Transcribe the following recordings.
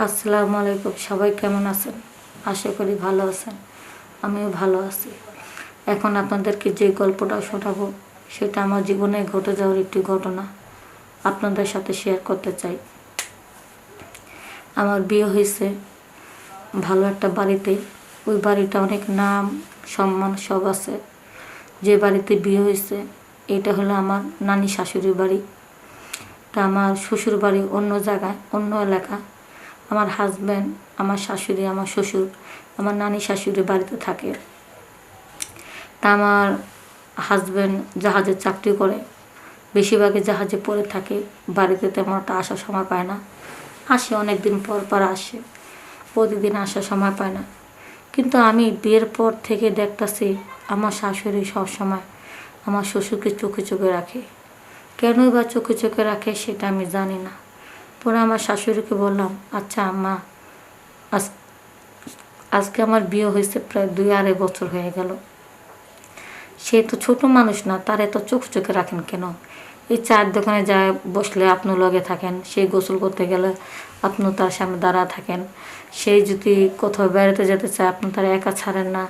আসসালামু আলাইকুম, সবাই কেমন আছেন? আশা করি ভালো আছেন, আমিও ভালো আছি। এখন আপনাদেরকে যে গল্পটা শোনাবো, সেটা আমার জীবনে ঘটে যাওয়ার একটি ঘটনা আপনাদের সাথে শেয়ার করতে চাই। আমার বিয়ে হয়েছে ভালো একটা বাড়িতে, ওই বাড়িটা অনেক নাম, সম্মান সব আছে। যে বাড়িতে বিয়ে হয়েছে, এটা হলো আমার নানি শাশুড়ির বাড়ি। তা আমার শ্বশুর বাড়ি অন্য জায়গায়, অন্য এলাকা। আমার হাজব্যান্ড আমার শাশুড়ি, আমার শ্বশুর, আমার নানি শাশুড়ি বাড়িতে থাকে। তা আমার হাজব্যান্ড জাহাজে চাকরি করে। বেশিরভাগই জাহাজে পড়ে থাকে। বাড়িতে তেমন একটা আসার সময় পায় না। আসে অনেক দিন পর পর আসে। প্রতিদিন আসার সময় পায় না। কিন্তু আমি বিয়ের পর থেকে দেখতাছি, আমার শাশুড়ি সবসময় আমার শ্বশুরকে চোখে চোখে রাখে। কেনই বা চোখে চোখে রাখে সেটা আমি জানি না। পরে আমার শাশুড়িকে বললাম আচ্ছা আম্মা, আজ, আজকে আমার বিয়ে হয়েছে প্রায় দুই আড়াই বছর হয়ে গেল। সে তো ছোট মানুষ না, তার এত চোখ চোখে রাখেন কেন? এই চায়ের দোকানে যায় বসলে আপনি লগে থাকেন সেই গোসল করতে গেলে আপনি তার সামনে দাঁড়া থাকেন। সেই যদি কোথাও বেড়াতে যেতে চায়, আপনি তার একা ছাড়েন না।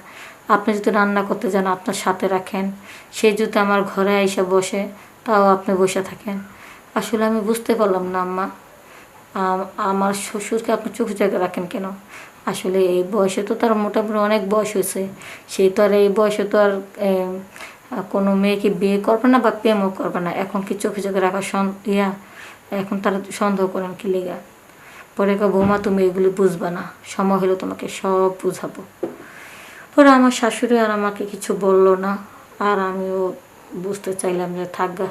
আপনি যদি রান্না করতে যান, আপনার সাথে রাখেন। সে যদি আমার ঘরে এসে বসে, তাও আপনি বসে থাকেন। আসলে আমি বুঝতে পারলাম না আম্মা। আম- আমার শ্বশুরকে আপনি চোখ চোখে রাখেন কেন? আসলে এই বয়সে তো তার মোটামুটি অনেক বয়স হয়েছে। সেই তো আর এই বয়সে তো আর কোনো মেয়েকে বিয়ে করবে না বা প্রেমও করবে না। এখন কি চোখে চোখে রাখা ইয়া, এখন তারা সন্দেহ করেন কি লেগা? পরে বৌমা, তুমি এগুলি বুঝবে না। সময় হলে তোমাকে সব বুঝাবো। পরে আমার শাশুড়ি আর আমাকে কিছু বলল না। আর আমিও বুঝতে চাইলাম যে থাকগা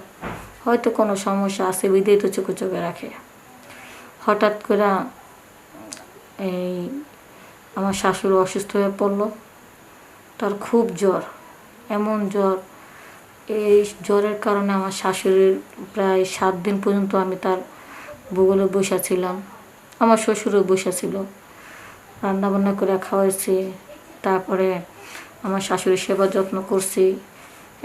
হয়তো কোনো সমস্যা আছে বিদেই তো চোখে চোখে রাখে। হঠাৎ করে এই আমার শাশুড়ি অসুস্থ হয়ে পড়ল। তার খুব জ্বর, এমন জ্বর। এই জ্বরের কারণে আমার শাশুড়ির প্রায় সাত দিন পর্যন্ত আমি তার বগলে বসেছিলাম আমার শ্বশুরও বসেছিল রান্নাবান্না করে খাওয়াইছি, তারপরে আমার শাশুড়ির সেবা যত্ন করছি।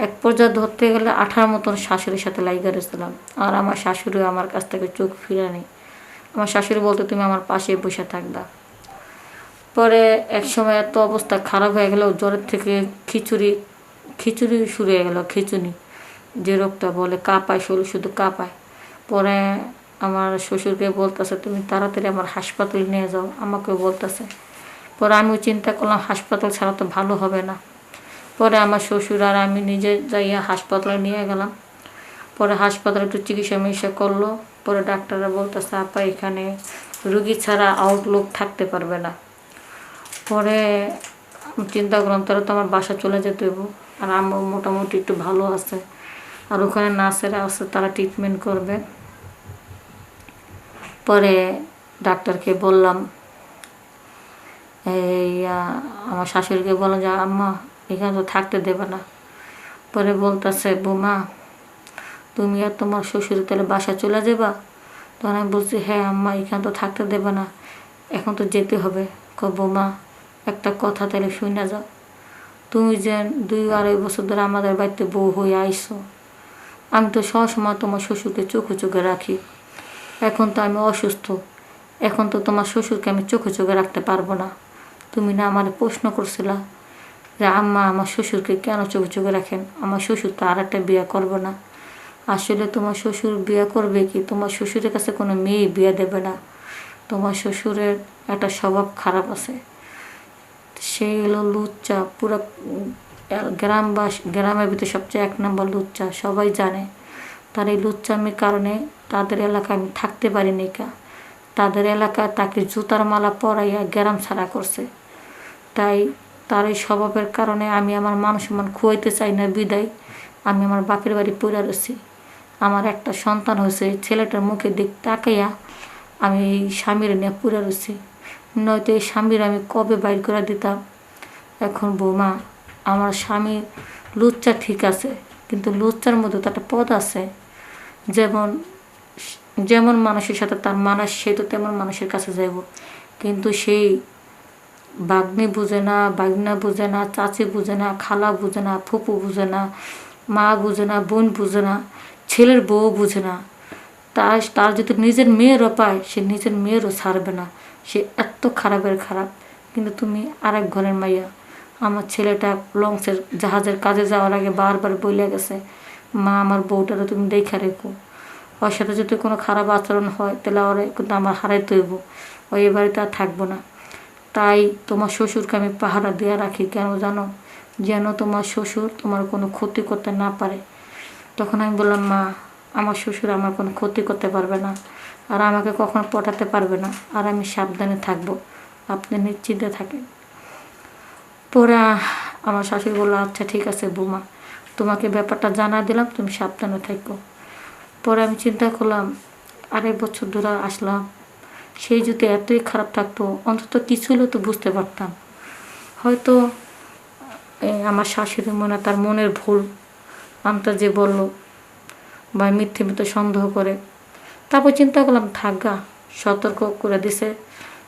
এক পর্যায়ে ধরতে গেলে আঠার মতন শাশুড়ির সাথে লাইগা গেছিলাম আর আমার শাশুড়ি আমার কাছ থেকে চোখ ফিরে নেই আমার শাশুড়ি বলতো, তুমি আমার পাশে বসে থাকবা। পরে এক সময় এত অবস্থা খারাপ হয়ে গেল, জ্বরের থেকে খিচুড়ি খিচুড়ি শুরু হয়ে গেল, খিচুনি। যে রোগটা বলে কাঁপায়, শরীর শুধু কাঁপায়। পরে আমার শ্বশুরকে বলতেছে, তুমি তাড়াতাড়ি আমার হাসপাতালে নিয়ে যাও। আমাকে বলতেছে। পরে আমিও চিন্তা করলাম, হাসপাতাল ছাড়া তো ভালো হবে না। পরে আমার শ্বশুর আর আমি নিজে যাইয়া হাসপাতালে নিয়ে গেলাম। পরে হাসপাতালে একটু চিকিৎসা মিকিৎসা করল। পরে ডাক্তাররা বলতেছে, আপা, এখানে রুগী ছাড়া আউটলুক থাকতে পারবে না। পরে চিন্তা করলাম, তাহলে তো আমার বাসা চলে যেতে হইব। আর আমার মোটামুটি একটু ভালো আছে। আর ওখানে নার্সেরা আছে, তারা ট্রিটমেন্ট করবে। পরে ডাক্তারকে বললাম, এই আমার শাশুড়িকে বললাম যে, আম্মা, এখানে তো থাকতে দেবে না। পরে বলতেছে, বোমা তুমি আর তোমার শ্বশুর তাহলে বাসা চলে যাবা? তখন আমি বলছি হ্যাঁ আম্মা, এখানে তো থাকতে দেবে না। এখন তো যেতে হবে। বোমা, একটা কথা তাহলে শুনে যাও। তুমি যে দুই আড়াই বছর ধরে আমাদের বাড়িতে বউ হয়ে আইসো, আমি তো সবসময় তোমার শ্বশুরকে চোখে চোখে রাখি। এখন তো আমি অসুস্থ। এখন তো তোমার শ্বশুরকে আমি চোখে চোখে রাখতে পারব না। তুমি না আমার প্রশ্ন করছিলা যে, আম্মা, আমার শ্বশুরকে কেন চোখে চোখে রাখেন? আমার শ্বশুর তো আর একটা বিয়ে করব না। আসলে তোমার শ্বশুর বিয়ে করবে কি? তোমার শ্বশুরের কাছে কোনো মেয়ে বিয়ে দেবে না। তোমার শ্বশুরের একটা স্বভাব খারাপ আছে। সেই হলো লুচ্চা, পুরো গ্রামবাস, গ্রামের ভিতরে সবচেয়ে এক নম্বর লুচ্চা, সবাই জানে। তার এই লুচ্চামির কারণে তাদের এলাকায় আমি থাকতে পারিনি কা। তাদের এলাকায় তাকে জুতার মালা পরাইয়া গ্রাম ছাড়া করছে। তাই তার এই স্বভাবের কারণে আমি আমার মান সম্মান খুয়াইতে চাই না, বিদায়। আমি আমার বাপের বাড়ি পড়ে রয়েছি আমার একটা সন্তান হয়েছে, ছেলেটার মুখের দিক তাকাইয়া আমি এই স্বামীর নিয়ে পড়ে রয়েছি। নয়তো এই স্বামীর আমি কবে বাইর করে দিতাম? এখন বৌমা, আমার স্বামী লুচ্চা ঠিক আছে, কিন্তু লুচ্চার মধ্যে তো একটা পদ আছে। যেমন যেমন মানুষের সাথে তার মানুষ সে তো তেমন মানুষের কাছে যাইব। কিন্তু সেই বাগ্নি বুঝে না, বাগনা বুঝে না, চাচি বুঝে না, খালা বুঝে না, ফুপু বুঝে না, মা বুঝে না, বোন বুঝে না ছেলের বউ বুঝে না। তার তার যদি নিজের মেয়েরও পায়, সে নিজের মেয়েরও ছাড়বে না। সে এত খারাপের খারাপ। কিন্তু তুমি আরেক ঘরের মাইয়া। আমার ছেলেটা লঞ্চের জাহাজের কাজে যাওয়ার আগে বারবার বইলে গেছে, মা, আমার বউটারও তুমি দেখা রেখো। ওর সাথে যদি কোনো খারাপ আচরণ হয়, তাহলে ওরে কিন্তু আমার হারাইতে হইব। ওই এ বাড়িতে আর থাকব না। তাই তোমার শ্বশুরকে আমি পাহারা দেওয়া রাখি। কেন জানো? যেন তোমার শ্বশুর তোমার কোনো ক্ষতি করতে না পারে। তখন আমি বললাম, মা, আমার শ্বশুর আমার কোনো ক্ষতি করতে পারবে না আর আমাকে কখনো পটাতে পারবে না আর আমি সাবধানে থাকব। আপনি নিশ্চিন্তে থাকেন। পরে আমার শাশুড়ি বলল আচ্ছা ঠিক আছে বৌমা, তোমাকে ব্যাপারটা জানা দিলাম, তুমি সাবধানে থাকো। পরে আমি চিন্তা করলাম আড়াই বছর ধরে আসলাম, সেই যদি এতই খারাপ থাকতো, অন্তত কিছু হলেও তো বুঝতে পারতাম। হয়তো আমার শাশুড়ি মনে তার মনের ভুল যে বলল বা মিথ্যে মিথ্যে সন্দেহ করে। তারপর চিন্তা করলাম থাকগা সতর্ক করে দিছে,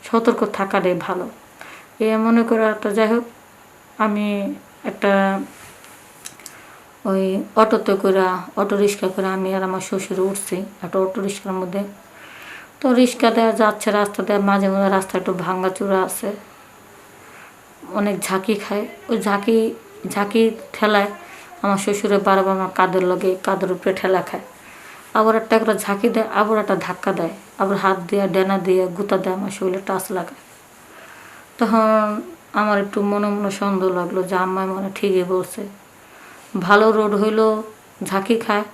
সতর্ক থাকাটাই ভালো। এ মনে করে একটা যাই হোক, আমি একটা ওই অটোতে করে অটো রিক্সা করে আমি আর আমার শ্বশুর উঠছি, একটা অটো রিক্সার মধ্যে। তো রিক্সা দেওয়া যাচ্ছে, রাস্তা দেওয়া মাঝে মাঝে রাস্তা একটু ভাঙ্গা চূড়া আছে। অনেক ঝাঁকি খায়। ওই ঝাঁকি ঝাঁকি ঠেলায় আমার শ্বশুরে বারবার আমার কাদের লগে কাদের উপরে ঠেলা খায়। আবার একটা করে ঝাঁকি দেয়, আবার একটা ধাক্কা দেয়, আবার হাত দিয়ে, ডেনা দিয়ে, গুতা দেয়, আমার শরীরে টাচ লাগায়। তখন আমার একটু মনে মনে সন্দেহ লাগল যে আম্মাই মনে ঠিকই বলছে। ভালো রোড হইল, ঝাঁকি খায়।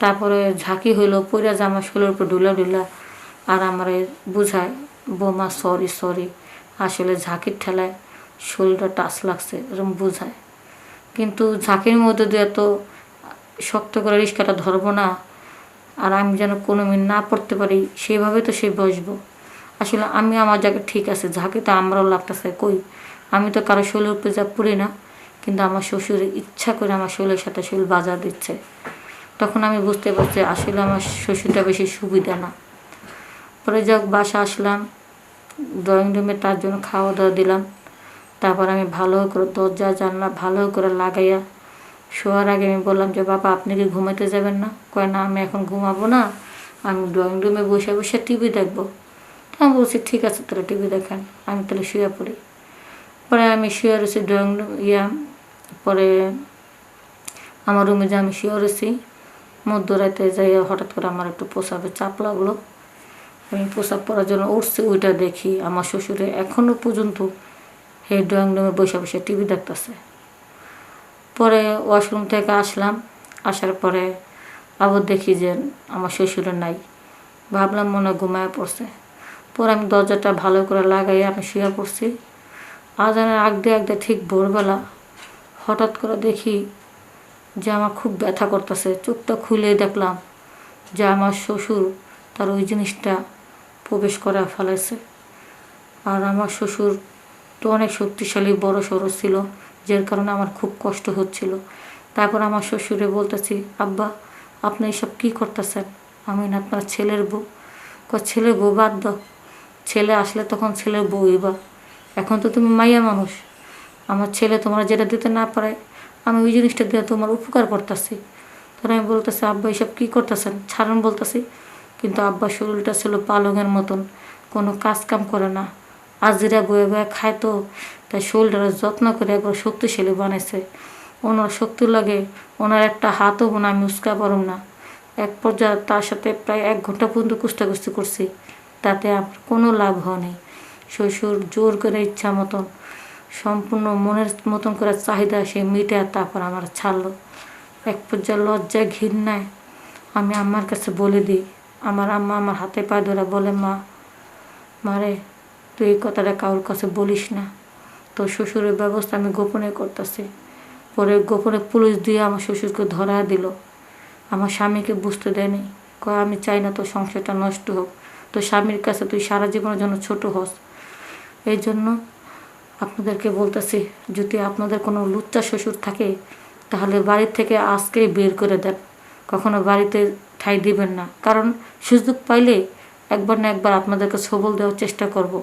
তারপরে ঝাঁকি হইল, পইরা জামা শরীরের উপর ডুলা ডুলা আর আমার বুঝায়, বোমা সরি সরি আসলে ঝাঁকির ঠেলায় শরীরটা টাচ লাগছে এরকম বুঝায়। কিন্তু ঝাঁকির মধ্যে দিয়ে এত শক্ত করে রিক্সাটা ধরবো না, আর আমি যেন কোনো মিন না পড়তে পারি সেইভাবে তো সে বসবো। আসলে আমি আমার জায়গায় ঠিক আছে, ঝাঁকি তো আমরাও লাগতেছে, কই? আমি তো কারও শরীরের উপরে যা পড়ি না, কিন্তু আমার শ্বশুরের ইচ্ছা করে আমার শরীরের সাথে শরীর বাজার দিচ্ছে। তখন আমি বুঝতে পারছি আসলে আমার শ্বশুরটা বেশি সুবিধা না। পরে যাক বাসা আসলাম ড্রয়িং রুমে তার জন্য খাওয়া দাওয়া দিলাম। তারপর আমি ভালো করে দরজা, জানলা ভালো করে লাগাইয়া শোয়ার আগে আমি বললাম যে, বাবা, আপনি কি ঘুমাতে যাবেন না? কয়, না, আমি এখন ঘুমাবো না। আমি ড্রয়িং রুমে বসে বসে টিভি দেখব। তা আমি বলছি, ঠিক আছে, তাহলে টিভি দেখেন, আমি তাহলে শুয়ে পড়ি। পরে আমি শুয়ে রয়েছি ড্রয়িং রুম ইয়া, পরে আমার রুমে যে আমি শুয়ে রয়েছি, মধ্যরাতে যাই হঠাৎ করে আমার একটু প্রসাবে চাপ লাগল। আমি প্রসাব পড়ার জন্য উঠছি, ওইটা দেখি। আমার শ্বশুরে এখনও পর্যন্ত এই ড্রয়িং রুমে বসে বসে টিভি দেখতেছে। পরে ওয়াশরুম থেকে আসলাম, আসার পরে আবার দেখি যে আমার শ্বশুরের নাই। ভাবলাম মনে ঘুমায় পড়ছে। পরে আমি দরজাটা ভালো করে লাগাই আমি শুয়ে পড়ছি। আজানের আগ দিয়ে আগ দিয়ে ঠিক ভোরবেলা হঠাৎ করে দেখি যে আমার খুব ব্যথা করতেছে। চোখটা খুলে দেখলাম যে আমার শ্বশুর তার ওই জিনিসটা প্রবেশ করে ফেলেছে আর আমার শ্বশুর তো অনেক শক্তিশালী বড় সড়ো ছিল, যার কারণে আমার খুব কষ্ট হচ্ছিল। তারপর আমার শ্বশুরে বলতেছি, আব্বা, আপনি এসব কী করতেছেন? আমি না আপনার ছেলের বউ। ক ছেলে বউ বাদ দাও। ছেলে আসলে তখন ছেলের বউই বা এখন তো তুমি মাইয়া মানুষ। আমার ছেলে তোমার যেটা দিতে না পারে, আমি ওই জিনিসটা দিয়ে তোমার উপকার করতেছি। তখন আমি বলতেছি, আব্বা, এসব কী করতেছেন? ছাড়ুন বলতেছি। কিন্তু আব্বার শরীরটা ছিল পালঙের মতন, কোনো কাজ কাম করে না। আজিরা বয়ে বয়ে খায় তো, তাই শরীরটা যত্ন করে একবার শক্তিশালী বানাইছে। ওনার শক্তি লাগে ওনার একটা হাতও বোনা আমি উস্কা পারুম না। এক পর্যায়ে তার সাথে প্রায় এক ঘণ্টা পর্যন্ত কুস্তাকুস্তি করছি, তাতে আমার কোনো লাভ হয়নি শ্বশুর জোর করে ইচ্ছা মতন, সম্পূর্ণ মনের মতন করে চাহিদা সে মিটে তারপর আমার ছাড়লো। এক পর্যায়ে লজ্জায় ঘৃণায় আমি আম্মার কাছে বলে দিই, আমার আম্মা আমার হাতে পায়ে ধরে বলে, মা, মারে তুই এই কথাটা কারোর কাছে বলিস না। তো শ্বশুরের ব্যবস্থা আমি গোপনে করতেছি। পরে গোপনে পুলিশ দিয়ে আমার শ্বশুরকে ধরা দিল। আমার স্বামীকে বুঝতে দেয়নি। কয়, আমি চাই না তোর সংসারটা নষ্ট হোক। তো স্বামীর কাছে তুই সারা জীবনের জন্য ছোট হস। এই জন্য আপনাদেরকে বলতেছি, যদি আপনাদের কোনো লুচ্চা শ্বশুর থাকে, তাহলে বাড়ির থেকে আজকেই বের করে দেন। কখনো বাড়িতে ঠাই দিবেন না। কারণ সুযোগ পাইলে একবার না একবার আপনাদেরকে সবল দেওয়ার চেষ্টা করব।